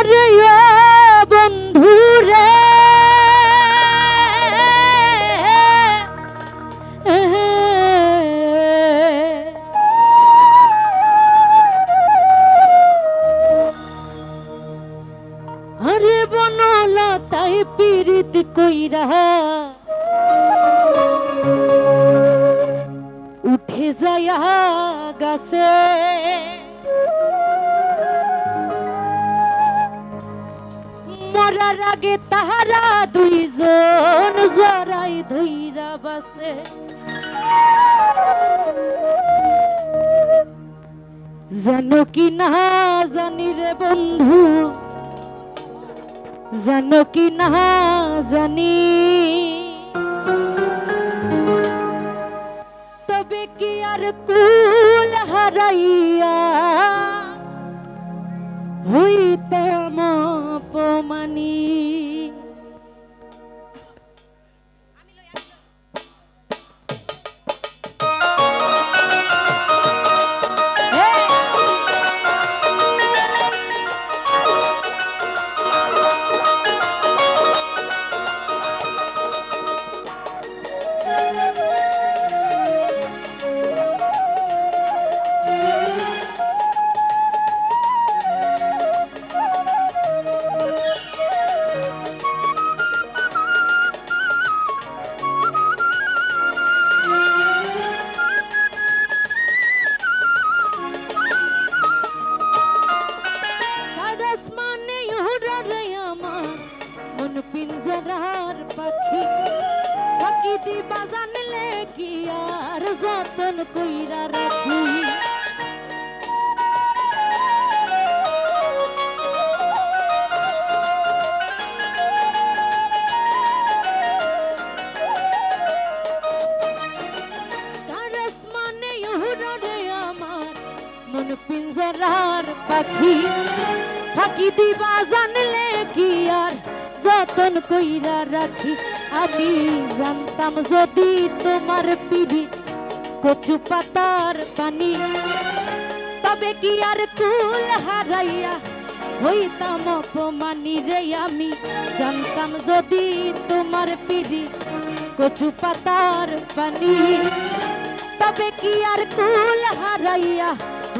আরে ও বন্ধু রে আরে বনলা তাই পীড়িত কইরা। উঠে যায়া গাছে। মরার আগে তাহারা দুইজন জরাই ধইরা বাসে। জানো কি না জানি রে বন্ধু? জানো কি না জানি? তবে কি আর কুল হারাইয়া হইতাম অপমানি পিঞ্জরার পাখি ফাঁকি দিবা জানলে কি আর যতন কইরা রাখি কারাস মানে উড়ারে আমার মন পিঞ্জরার পাখি ফাঁকি দিবা জানলে কি আর যতন কইরা রাখি, আমি জানতাম যদি তোমার পিড়ি কচু পাতার পানি। তবে কি আর কুল হারাইয়া হইতাম অপমানি রে আমি? জানতাম যদি তোমার পিড়ি কচু পাতার পানি। তবে কি আর কুল হারাইয়া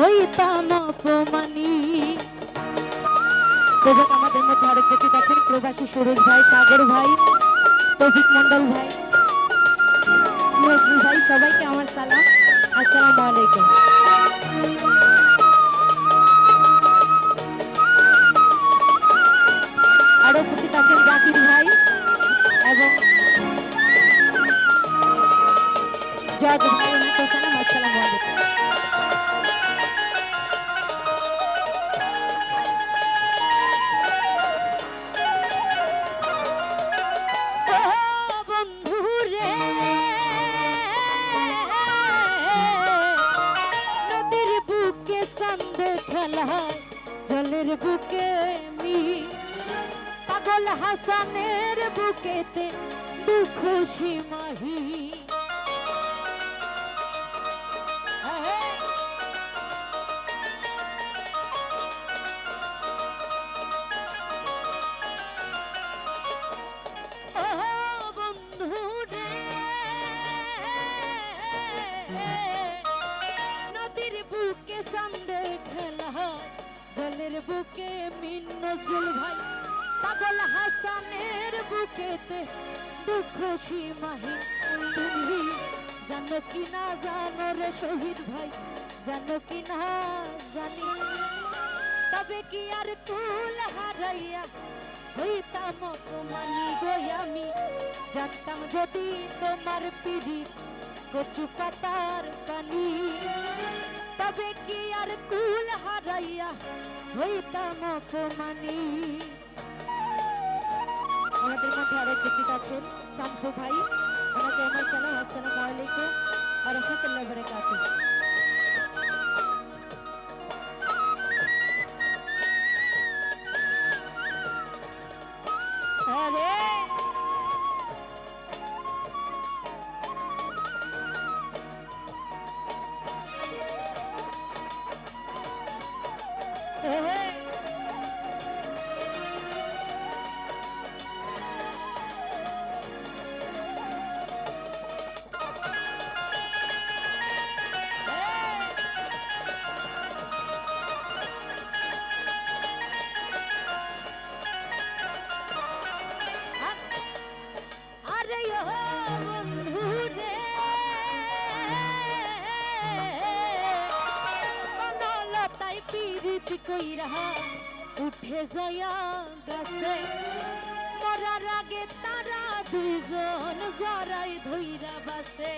হইতাম অপমানি? যাক আমাদের মধ্যে আরেক উপস্থিত আছেন প্রবাসী সুরেশ ভাই, সাগর ভাই, তৌফিক মন্ডল ভাই। নজরুল ভাই, সবাইকে আমার সালাম। আসসালামু আলাইকুম। হাসানের বুকেতে দুঃখ সীমাহি বুকে মিন নজরুল ভাই। পাগল হাসানের বুকেতে দুঃখ সীমাহীন তুমি। জানো কি না জানো রে শহীদ ভাই, জানো কি না জানি। তবে কি আর কুল হারাইয়া হইতাম অপমানি গো আমি? জানতাম যদি তোমার পিড়ি কচু পাতার পানি। তবে কি আর কুল হারাইয়া হইতাম অপমানি? আমাদের মধ্যে আরেক উপস্থিত আছেন শামসু ভাই। ওনাকে আমার সালাম আসসালাম আলাইকুম আর রহমতুল্লাহ বারাকাতুহু। আরে উঠে যায়া গাছে। মরার আগে তারা দুইজন জরাই ধইরা বাসে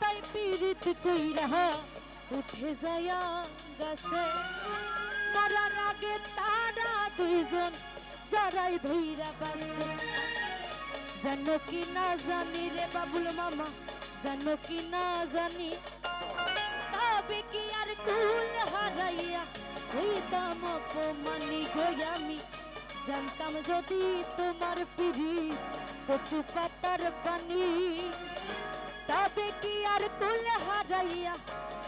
তাই কইরা উঠে যায়া গাছে। মরার আগে তারা দুইজন জরাই ধইরা বাসে জানো কি না জানি রে বাবুল মামা জানো কি না জানি। তবে কি আর কুল হারাইয়া হইতাম অপমানি গই আমি। জানতাম যদি তোমার পিড়ি কচু পাতার পানি, তবে কি আর কুল হারাইয়া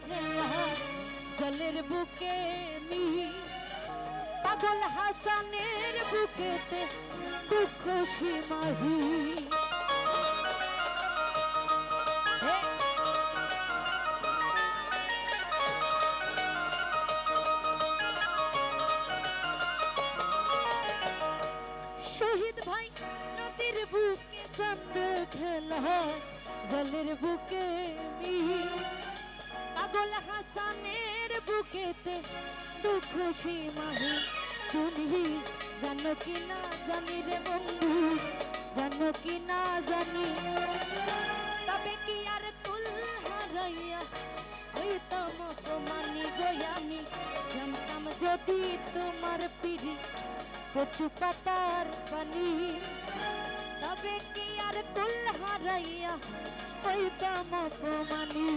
খেলা জলের বুকে মি পাগল হাসানের বুকেতে দুঃখ সীমাহি বুকে সন্দ খেলা জলের বুকে মিহি পাগল হাসানের বুকেতে দুঃখ সীমাহি তুমি জানো কি না জানি রে বন্ধু, জানো কি না জানি। তবে কি আর কুল হারাইয়া হইতাম অপমানি গয়ামি জানতাম যদি তোমার পিড়ি কচু পাতার পানি। তবে কি আর কুল হারাইয়া হইতাম অপমানি?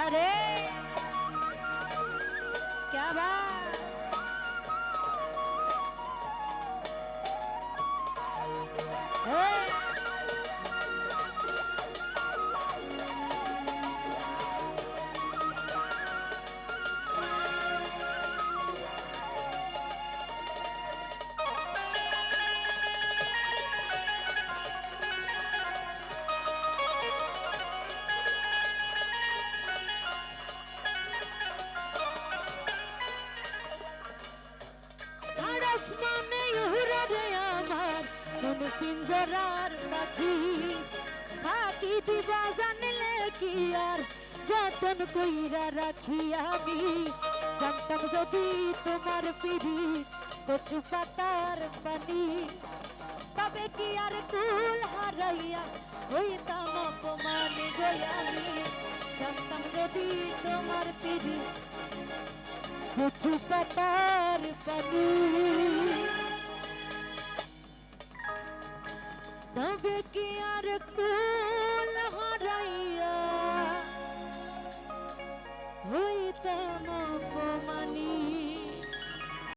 अरे क्या बात हे! যতন কইরা রাখি আমি। জানতাম যদি তোমার পিড়ি, কচু পাতার পানি, তবে কি আর কুল হারাইয়া হইতাম অপমানে গয়ামি জানতাম যদি তোমার পিড়ি, কচু পাতার পানি। তবে কি আর কুল